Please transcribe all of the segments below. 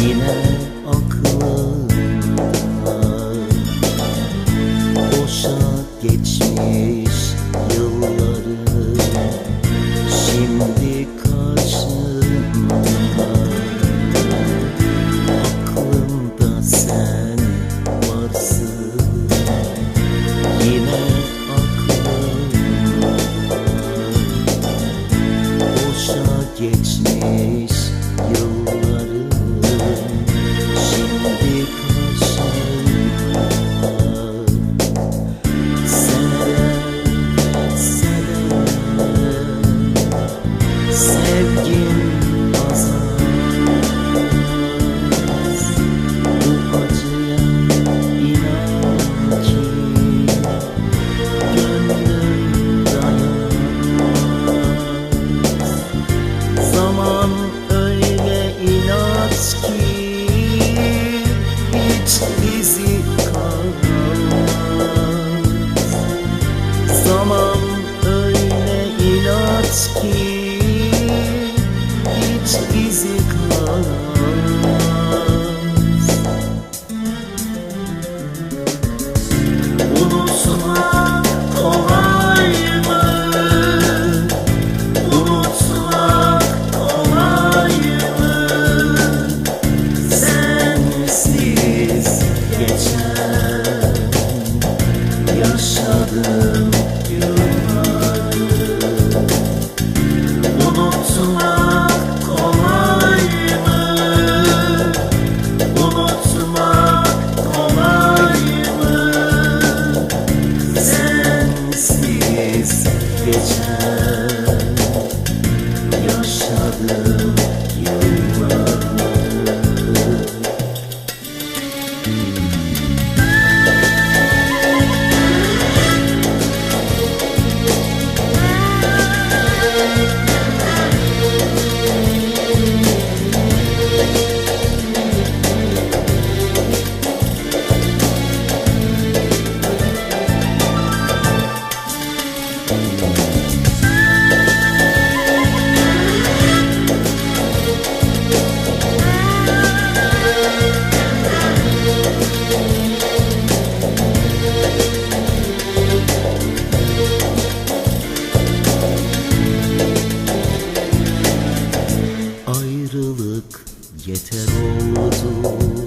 Yine aklına Boşa geçmiş yıllar It's easy. yeter oldu.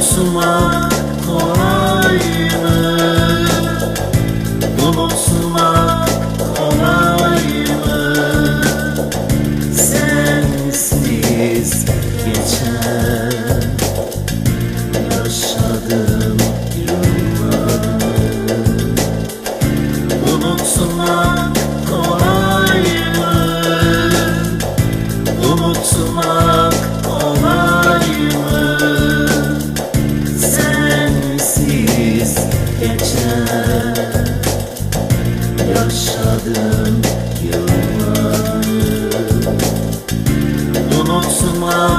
Osman kolayına Dul Osman kolayına Sensiz geçer Yaşadım yıllarını Unutmak kolay mı? Unutmak kolay mı? Mama.